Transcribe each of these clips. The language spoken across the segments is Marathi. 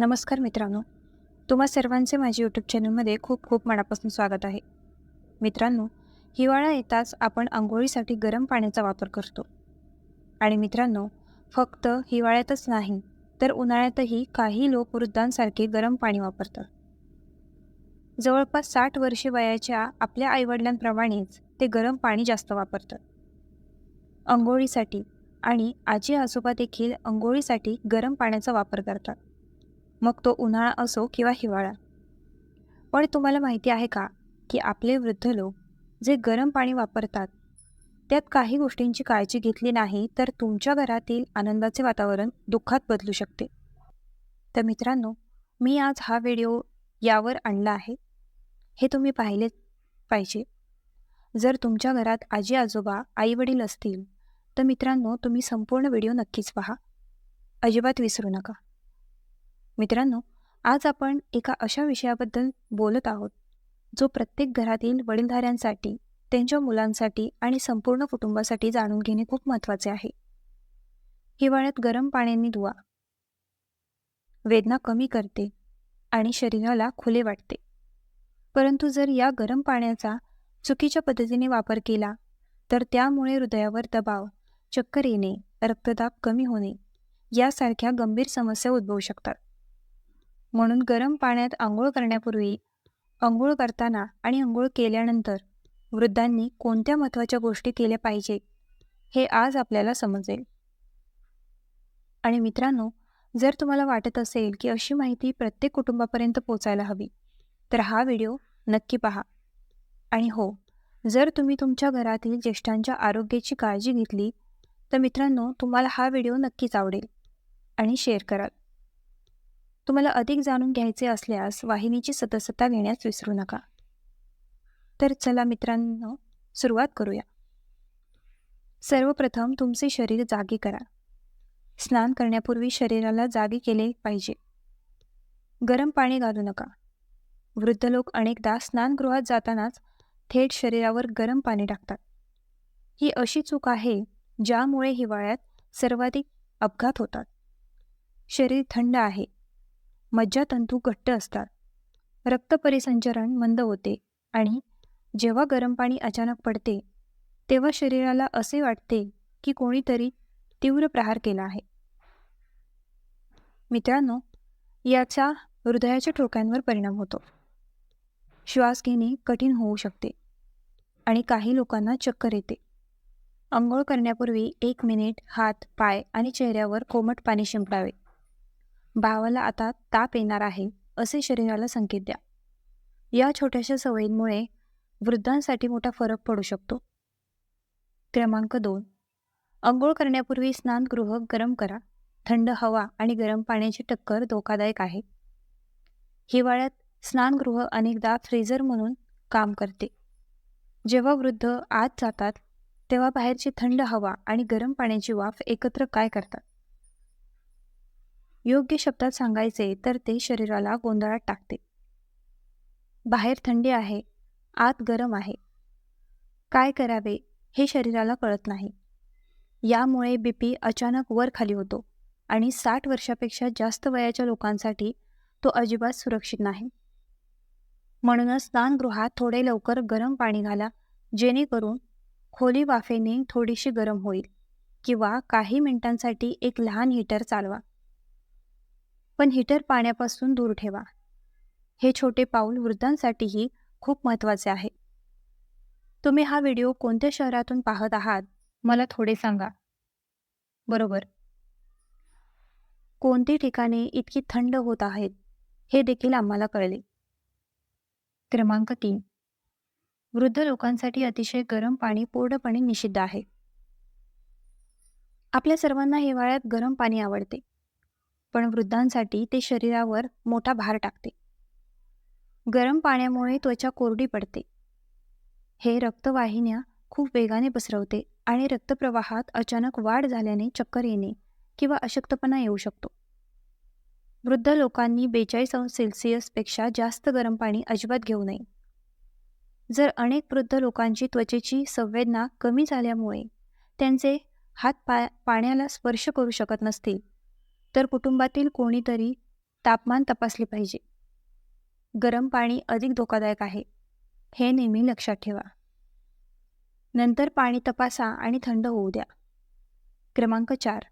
नमस्कार मित्रांनो. तुम्हा सर्वांचे माझ्या यूट्यूब चॅनलमध्ये खूप खूप मनापासून स्वागत आहे. मित्रांनो हिवाळा येताच आपण आंघोळीसाठी गरम पाण्याचा वापर करतो. आणि मित्रांनो फक्त हिवाळ्यातच नाही तर उन्हाळ्यातही काही लोक वृद्धांसारखे गरम पाणी वापरतात. जवळपास साठ वर्षे वयाच्या आपल्या आईवडिलांप्रमाणेच ते गरम पाणी जास्त वापरतात. आंघोळीसाठी आणि आजी आजोबा देखील अंघोळीसाठी गरम पाण्याचा वापर करतात. मग तो उन्हाळा असो किंवा हिवाळा. पण तुम्हाला माहिती आहे का की आपले वृद्ध लोक जे गरम पाणी वापरतात त्यात काही गोष्टींची काळजी घेतली नाही तर तुमच्या घरातील आनंदाचे वातावरण दुःखात बदलू शकते. तर मित्रांनो मी आज हा व्हिडिओ यावर आणला आहे. हे तुम्ही पाहिले पाहिजे. जर तुमच्या घरात आजी आजोबा आई वडील असतील तर मित्रांनो तुम्ही संपूर्ण व्हिडिओ नक्कीच पहा. अजिबात विसरू नका. मित्रांनो आज आपण एका अशा विषयाबद्दल बोलत आहोत जो प्रत्येक घरातील वडीलधाऱ्यांसाठी त्यांच्या मुलांसाठी आणि संपूर्ण कुटुंबासाठी जाणून घेणे खूप महत्त्वाचे आहे. हिवाळ्यात गरम पाण्याने धुवा. वेदना कमी करते आणि शरीराला खुले वाटते. परंतु जर या गरम पाण्याचा चुकीच्या पद्धतीने वापर केला तर त्यामुळे हृदयावर दबाव चक्कर येणे रक्तदाब कमी होणे यासारख्या गंभीर समस्या उद्भवू शकतात. म्हणून गरम पाण्यात आंघोळ करण्यापूर्वी आंघोळ करताना आणि आंघोळ केल्यानंतर वृद्धांनी कोणत्या महत्त्वाच्या गोष्टी केल्या पाहिजे हे आज आपल्याला समजेल. आणि मित्रांनो जर तुम्हाला वाटत असेल की अशी माहिती प्रत्येक कुटुंबापर्यंत पोचायला हवी तर हा व्हिडिओ नक्की पहा. आणि हो जर तुम्ही तुमच्या घरातील ज्येष्ठांच्या आरोग्याची काळजी घेतली तर मित्रांनो तुम्हाला हा व्हिडिओ नक्कीच आवडेल. आणि शेअर कराल. तुम्हाला अधिक जाणून घ्यायचे असल्यास वाहिनीची सदस्यता घेण्यास विसरू नका. तर चला मित्रांनो सुरुवात करूया. सर्वप्रथम तुमचे शरीर जागी करा. स्नान करण्यापूर्वी शरीराला जागी केले पाहिजे. गरम पाणी घालू नका. वृद्ध लोक अनेकदा स्नानगृहात जातानाच थेट शरीरावर गरम पाणी टाकतात. ही अशी चूक आहे ज्यामुळे हिवाळ्यात सर्वाधिक अपघात होतात. शरीर थंड आहे. मज्जातंतू घट्ट असतात. रक्त परिसंचरण मंद होते आणि जेव्हा गरम पाणी अचानक पडते तेव्हा शरीराला असे वाटते की कोणीतरी तीव्र प्रहार केला आहे. मित्रांनो याचा हृदयाच्या ठोक्यांवर परिणाम होतो. श्वास घेणे कठीण होऊ शकते आणि काही लोकांना चक्कर येते. अंघोळ करण्यापूर्वी एक मिनिट हात पाय आणि चेहऱ्यावर कोमट पाणी शिंपडावे. भावाला आता ताप येणार आहे असे शरीराला संकेत द्या. या छोट्याशा सवयींमुळे वृद्धांसाठी मोठा फरक पडू शकतो. क्रमांक दोन. अंघोळ करण्यापूर्वी स्नानगृह गरम करा. थंड हवा आणि गरम पाण्याची टक्कर धोकादायक आहे. हिवाळ्यात स्नानगृह अनेकदा फ्रीझर म्हणून काम करते. जेव्हा वृद्ध आत जातात तेव्हा बाहेरची थंड हवा आणि गरम पाण्याची वाफ एकत्र काय करतात? योग्य शब्दात सांगायचे तर ते शरीराला गोंधळात टाकते. बाहेर थंडी आहे आत गरम आहे. काय करावे हे शरीराला कळत नाही. यामुळे बीपी अचानक वर खाली होतो आणि साठ वर्षापेक्षा जास्त वयाच्या लोकांसाठी तो अजिबात सुरक्षित नाही. म्हणूनच स्नानगृहात थोडे लवकर गरम पाणी घाला जेणेकरून खोली वाफेने थोडीशी गरम होईल किंवा काही मिनिटांसाठी एक लहान हीटर चालवा. पण हीटर पाण्यापासून दूर ठेवा. हे छोटे पाऊल वृद्धांसाठीही खूप महत्त्वाचे आहे. तुम्ही हा व्हिडिओ कोणत्या शहरातून पाहत आहात? मला थोडे सांगा. बरोबर. कोणती ठिकाणे इतकी थंड होत आहेत? हे देखील आम्हाला कळले. क्रमांक तीन. वृद्ध लोकांसाठी अतिशय गरम पाणी पूर्णपणे निषिद्ध आहे. आपल्या सर्वांना हिवाळ्यात गरम पाणी आवडते. पण वृद्धांसाठी ते शरीरावर मोठा भार टाकते. गरम पाण्यामुळे त्वचा कोरडी पडते. हे रक्तवाहिन्या खूप वेगाने पसरवते आणि रक्तप्रवाहात अचानक वाढ झाल्याने चक्कर येणे किंवा अशक्तपणा येऊ शकतो. वृद्ध लोकांनी बेचाळीस अंश सेल्सिअसपेक्षा जास्त गरम पाणी अजिबात घेऊ नये. जर अनेक वृद्ध लोकांची त्वचेची संवेदना कमी झाल्यामुळे त्यांचे हात पा पाण्याला स्पर्श करू शकत नसतील तर कुटुंबातील कोणीतरी तापमान तपासले पाहिजे. गरम पाणी अधिक धोकादायक आहे. हे नेहमी लक्षात ठेवा. नंतर पाणी तपासा आणि थंड होऊ द्या. क्रमांक चार.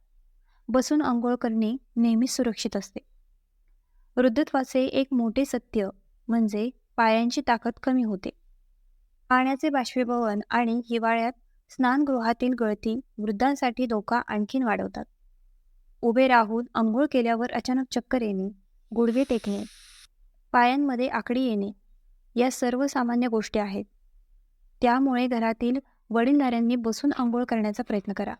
बसून आंघोळ करणे नेहमीच सुरक्षित असते. वृद्धत्वाचे एक मोठे सत्य म्हणजे पायांची ताकद कमी होते. पाण्याचे बाष्पीभवन आणि हिवाळ्यात स्नानगृहातील गळती वृद्धांसाठी धोका आणखीन वाढवतात. उभे राहून आंघोळ केल्यावर अचानक चक्कर येणे गुडघे टेकणे पायांमध्ये आकडी येणे या सर्व सामान्य गोष्टी आहेत. त्यामुळे घरातील वडीलधाऱ्यांनी बसून आंघोळ करण्याचा प्रयत्न करा.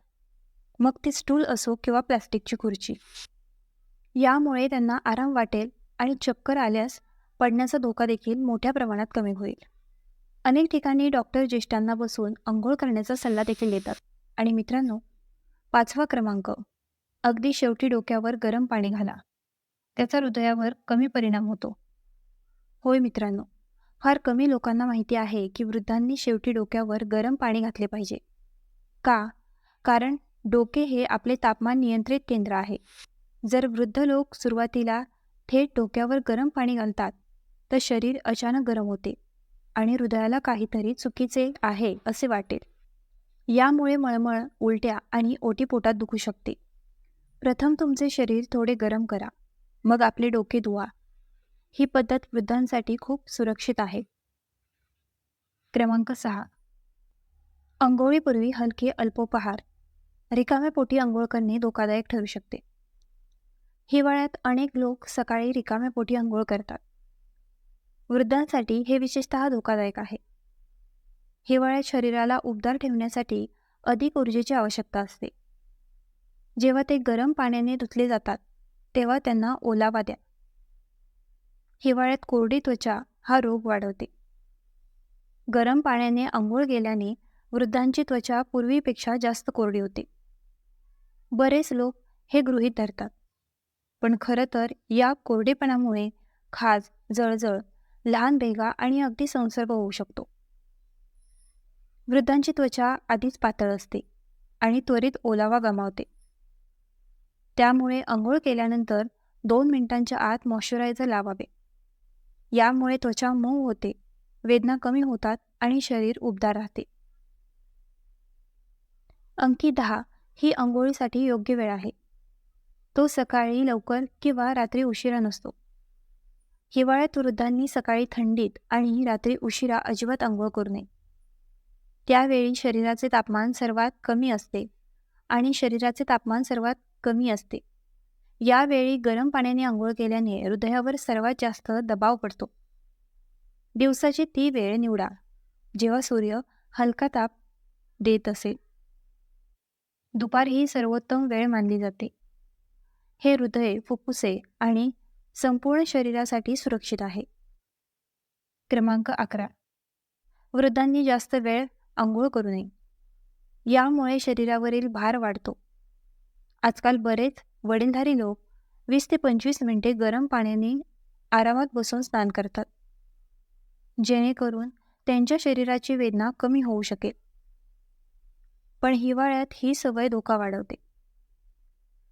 मग ती स्टूल असो किंवा प्लास्टिकची खुर्ची. यामुळे त्यांना आराम वाटेल आणि चक्कर आल्यास पडण्याचा धोका देखील मोठ्या प्रमाणात कमी होईल. अनेक ठिकाणी डॉक्टर ज्येष्ठांना बसून आंघोळ करण्याचा सल्ला देखील देतात. आणि मित्रांनो पाचवा क्रमांक अगदी शेवटी डोक्यावर गरम पाणी घाला. त्याचा हृदयावर कमी परिणाम होतो. होय मित्रांनो फार कमी लोकांना माहिती आहे की वृद्धांनी शेवटी डोक्यावर गरम पाणी घातले पाहिजे. का? कारण डोके हे आपले तापमान नियंत्रित केंद्र आहे. जर वृद्ध लोक सुरुवातीला थेट डोक्यावर गरम पाणी घालतात तर शरीर अचानक गरम होते आणि हृदयाला काहीतरी चुकीचे आहे असे वाटेल. यामुळे मळमळ उलट्या आणि ओटीपोटात दुखू शकते. प्रथम तुमचे शरीर थोडे गरम करा. मग आपले डोके धुवा. ही पद्धत वृद्धांसाठी खूप सुरक्षित आहे. क्रमांक सहा. अंघोळीपूर्वी हलके अल्पोपहार. रिकाम्या पोटी आंघोळ करणे धोकादायक ठरू शकते. हिवाळ्यात अनेक लोक सकाळी रिकाम्या पोटी आंघोळ करतात. वृद्धांसाठी हे विशेषतः धोकादायक आहे. हिवाळ्यात शरीराला उबदार ठेवण्यासाठी अधिक ऊर्जेची आवश्यकता असते. जेव्हा ते गरम पाण्याने धुतले जातात तेव्हा त्यांना ओलावा द्या. हिवाळ्यात कोरडी त्वचा हा रोग वाढवते. गरम पाण्याने आंघोळ गेल्याने वृद्धांची त्वचा पूर्वीपेक्षा जास्त कोरडी होते. बरेच लोक हे गृहीत धरतात. पण खरं तर या कोरडेपणामुळे खाज जळजळ लहान भेगा आणि अगदी संसर्ग होऊ शकतो. वृद्धांची त्वचा आधीच पातळ असते आणि त्वरित ओलावा गमावते. त्यामुळे आंघोळ केल्यानंतर दोन मिनिटांच्या आत मॉइश्चरायझर लावावे. यामुळे त्वचा मऊ होते वेदना कमी होतात आणि शरीर उबदार राहते. अंकी दहा ही आंघोळीसाठी योग्य वेळ आहे. तो सकाळी लवकर किंवा रात्री उशिरा नसतो. हिवाळ्यात वृद्धांनी सकाळी थंडीत आणि रात्री उशिरा अजिबात आंघोळ करू नये. त्यावेळी शरीराचे तापमान सर्वात कमी असते आणि शरीराचे तापमान सर्वात कमी असते. यावेळी गरम पाण्याने आंघोळ केल्याने हृदयावर सर्वात जास्त दबाव पडतो. दिवसाची ती वेळ निवडा जेव्हा सूर्य हलका ताप देत असेल. दुपार ही सर्वोत्तम वेळ मानली जाते. हे हृदय फुफ्फुसे आणि संपूर्ण शरीरासाठी सुरक्षित आहे. क्रमांक अकरा. वृद्धांनी जास्त वेळ आंघोळ करू नये. यामुळे शरीरावरील भार वाढतो. आजकाल बरेच वडीलधारी लोक वीस ते पंचवीस मिनिटे गरम पाण्याने आरामात बसून स्नान करतात. जेणेकरून त्यांच्या शरीराची वेदना कमी होऊ शकेल. पण हिवाळ्यात ही सवय धोका वाढवते.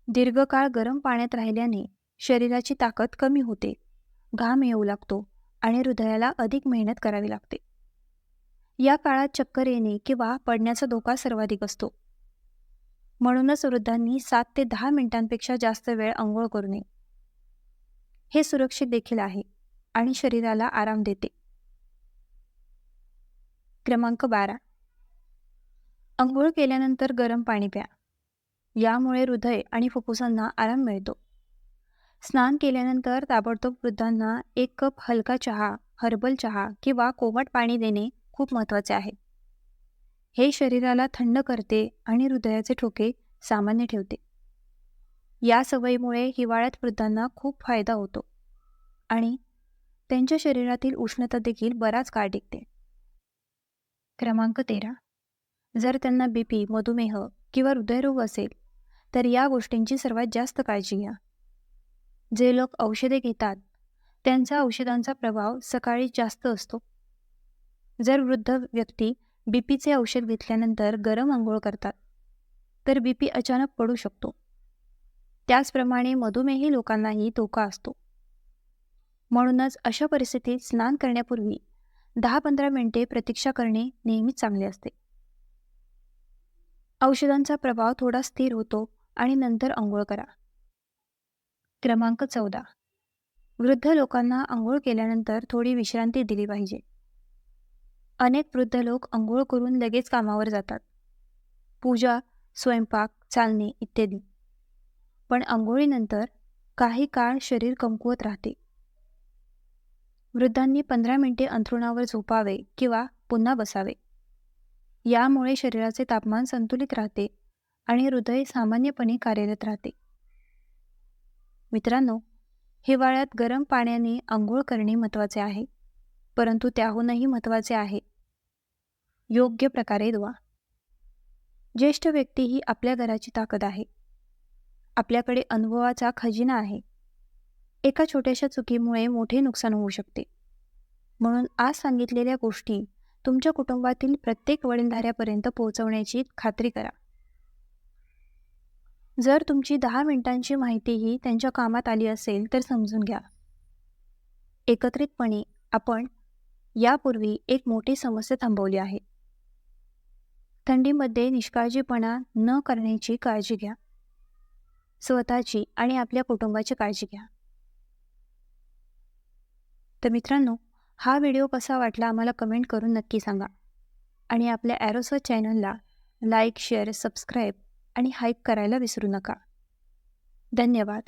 दीर्घकाळ गरम पाण्यात राहिल्याने शरीराची ताकद कमी होते. घाम येऊ लागतो आणि हृदयाला अधिक मेहनत करावी लागते. या काळात चक्कर येणे किंवा पडण्याचा धोका सर्वाधिक असतो. म्हणूनच वृद्धांनी सात ते दहा मिनिटांपेक्षा जास्त वेळ आंघोळ करू नये. हे सुरक्षित देखील आहे आणि शरीराला आराम देते. क्रमांक बारा. आंघोळ केल्यानंतर गरम पाणी प्या. यामुळे हृदय आणि फुफ्फुसांना आराम मिळतो. स्नान केल्यानंतर ताबडतोब वृद्धांना एक कप हलका चहा हर्बल चहा किंवा कोमट पाणी देणे खूप महत्त्वाचे आहे. हे शरीराला थंड करते आणि हृदयाचे ठोके सामान्य ठेवते. या सवयीमुळे हिवाळ्यात वृद्धांना खूप फायदा होतो आणि त्यांच्या शरीरातील उष्णता देखील बराच काळ टिकते. क्रमांक तेरा. जर त्यांना बीपी मधुमेह किंवा हृदयरोग असेल तर या गोष्टींची सर्वात जास्त काळजी घ्या. जे लोक औषधे घेतात त्यांचा औषधांचा प्रभाव सकाळी जास्त असतो. जर वृद्ध व्यक्ती बीपीचे औषध घेतल्यानंतर गरम आंघोळ करतात. तर बीपी अचानक पडू शकतो. त्याचप्रमाणे मधुमेही लोकांनाही धोका असतो. म्हणूनच अशा परिस्थितीत स्नान करण्यापूर्वी दहा पंधरा मिनिटे प्रतीक्षा करणे नेहमीच चांगले असते. औषधांचा प्रभाव थोडा स्थिर होतो आणि नंतर आंघोळ करा. क्रमांक चौदा. वृद्ध लोकांना आंघोळ केल्यानंतर थोडी विश्रांती दिली पाहिजे. अनेक वृद्ध लोक आंघोळ करून लगेच कामावर जातात. पूजा स्वयंपाक चालणे इत्यादी. पण आंघोळीनंतर काही काळ शरीर कमकुवत राहते. वृद्धांनी पंधरा मिनिटे अंथरुणावर झोपावे किंवा पुन्हा बसावे. यामुळे शरीराचे तापमान संतुलित राहते आणि हृदय सामान्यपणे कार्यरत राहते. मित्रांनो हिवाळ्यात गरम पाण्याने आंघोळ करणे महत्त्वाचे आहे. परंतु त्याहूनही महत्त्वाचे आहे. योग्य प्रकारे धुवा. ज्येष्ठ व्यक्ती ही आपल्या घराची ताकद आहे. आपल्याकडे अनुभवाचा खजिना आहे. एका छोट्याशा चुकीमुळे मोठे नुकसान होऊ शकते. म्हणून आज सांगितलेल्या गोष्टी तुमच्या कुटुंबातील प्रत्येक वडीलधाऱ्यापर्यंत पोहोचवण्याची खात्री करा. जर तुमची दहा मिनिटांची माहितीही त्यांच्या कामात आली असेल तर समजून घ्या. एकत्रितपणे आपण यापूर्वी एक मोठी समस्या थांबवली आहे. थंडीमध्ये निष्काळजीपणा न करण्याची काळजी घ्या. स्वतःची आणि आपल्या कुटुंबाची काळजी घ्या. तर मित्रांनो हा व्हिडिओ कसा वाटला आम्हाला कमेंट करून नक्की सांगा. आणि आपल्या ॲरोसर चॅनलला लाईक शेअर सबस्क्राईब आणि हाईप करायला विसरू नका. धन्यवाद.